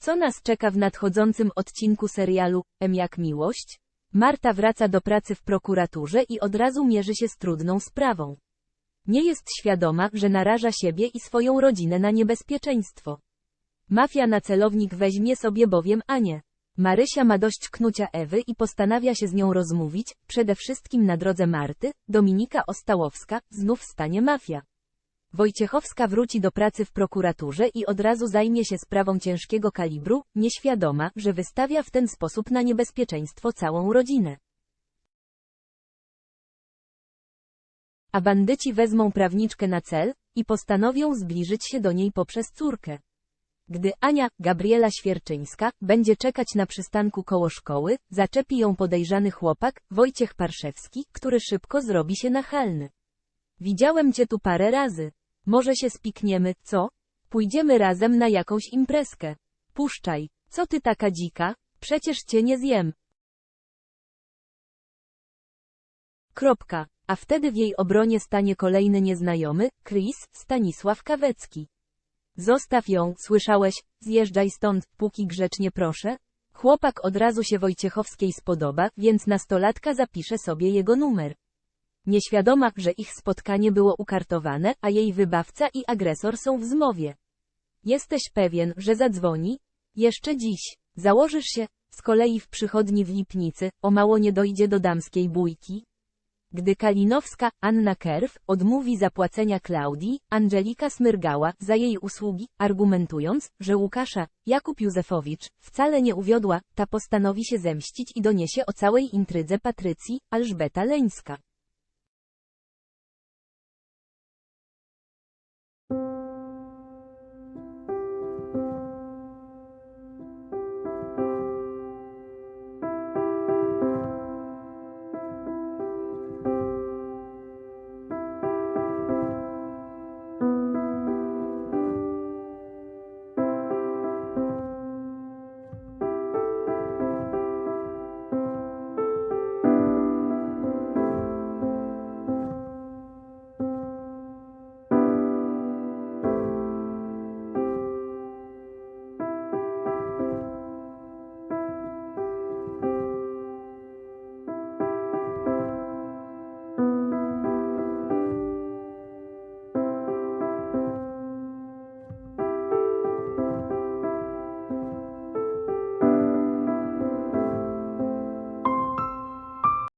Co nas czeka w nadchodzącym odcinku serialu M jak miłość? Marta wraca do pracy w prokuraturze i od razu mierzy się z trudną sprawą. Nie jest świadoma, że naraża siebie i swoją rodzinę na niebezpieczeństwo. Mafia na celownik weźmie sobie bowiem Anię. Marysia ma dość knucia Ewy i postanawia się z nią rozmówić, przede wszystkim na drodze Marty, Dominika Ostałowska, znów stanie mafia. Wojciechowska wróci do pracy w prokuraturze i od razu zajmie się sprawą ciężkiego kalibru, nieświadoma, że wystawia w ten sposób na niebezpieczeństwo całą rodzinę. A bandyci wezmą prawniczkę na cel i postanowią zbliżyć się do niej poprzez córkę. Gdy Ania, Gabriela Świerczyńska, będzie czekać na przystanku koło szkoły, zaczepi ją podejrzany chłopak, Wojciech Parszewski, który szybko zrobi się nachalny. Widziałem cię tu parę razy. Może się spikniemy, co? Pójdziemy razem na jakąś imprezkę. Puszczaj. Co ty taka dzika? Przecież cię nie zjem. Kropka. A wtedy w jej obronie stanie kolejny nieznajomy, Chris, Stanisław Kawecki. Zostaw ją, słyszałeś, zjeżdżaj stąd, póki grzecznie proszę. Chłopak od razu się Wojciechowskiej spodoba, więc nastolatka zapisze sobie jego numer. Nieświadoma, że ich spotkanie było ukartowane, a jej wybawca i agresor są w zmowie. Jesteś pewien, że zadzwoni? Jeszcze dziś. Założysz się, z kolei w przychodni w Lipnicy, o mało nie dojdzie do damskiej bójki? Gdy Kalinowska, Anna Kerw, odmówi zapłacenia Klaudii, Angelika smyrgała za jej usługi, argumentując, że Łukasza, Jakub Józefowicz, wcale nie uwiodła, ta postanowi się zemścić i doniesie o całej intrydze Patrycji, Alżbeta Leńska.